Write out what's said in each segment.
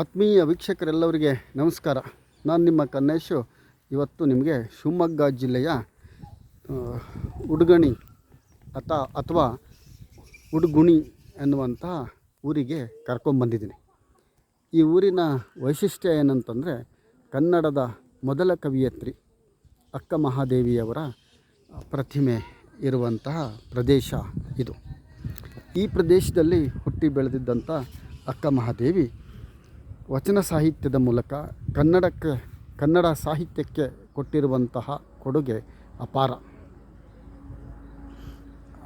ಆತ್ಮೀಯ ವೀಕ್ಷಕರೆಲ್ಲವರಿಗೆ ನಮಸ್ಕಾರ. ನಾನು ನಿಮ್ಮ ಕನ್ನೇಶು. ಇವತ್ತು ನಿಮಗೆ ಶಿವಮೊಗ್ಗ ಜಿಲ್ಲೆಯ ಉಡುಗಣಿ ಅಥ ಅಥವಾ ಉಡುಗುಣಿ ಎನ್ನುವಂತಹ ಊರಿಗೆ ಕರ್ಕೊಂಬಂದಿದ್ದೀನಿ. ಈ ಊರಿನ ವೈಶಿಷ್ಟ್ಯ ಏನಂತಂದರೆ ಕನ್ನಡದ ಮೊದಲ ಕವಿಯತ್ರಿ ಅಕ್ಕ ಮಹಾದೇವಿಯವರ ಪ್ರತಿಮೆ ಇರುವಂತಹ ಪ್ರದೇಶ ಇದು. ಈ ಪ್ರದೇಶದಲ್ಲಿ ಹುಟ್ಟಿ ಬೆಳೆದಿದ್ದಂಥ ಅಕ್ಕ ಮಹಾದೇವಿ ವಚನ ಸಾಹಿತ್ಯದ ಮೂಲಕ ಕನ್ನಡಕ್ಕೆ, ಕನ್ನಡ ಸಾಹಿತ್ಯಕ್ಕೆ ಕೊಟ್ಟಿರುವಂತಹ ಕೊಡುಗೆ ಅಪಾರ.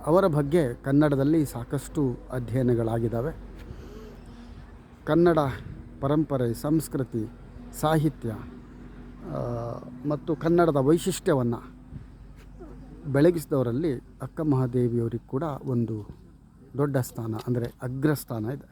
ಅವರ ಬಗ್ಗೆ ಕನ್ನಡದಲ್ಲಿ ಸಾಕಷ್ಟು ಅಧ್ಯಯನಗಳಾಗಿದ್ದಾವೆ. ಕನ್ನಡ ಪರಂಪರೆ, ಸಂಸ್ಕೃತಿ ಸಾಹಿತ್ಯ ಮತ್ತು ಕನ್ನಡದ ವೈಶಿಷ್ಟ್ಯವನ್ನು ಬೆಳಗಿಸಿದವರಲ್ಲಿ ಅಕ್ಕ ಮಹಾದೇವಿಯವರಿಗೆ ಕೂಡ ಒಂದು ದೊಡ್ಡ ಸ್ಥಾನ ಅಂದರೆ ಅಗ್ರಸ್ಥಾನ ಇದೆ.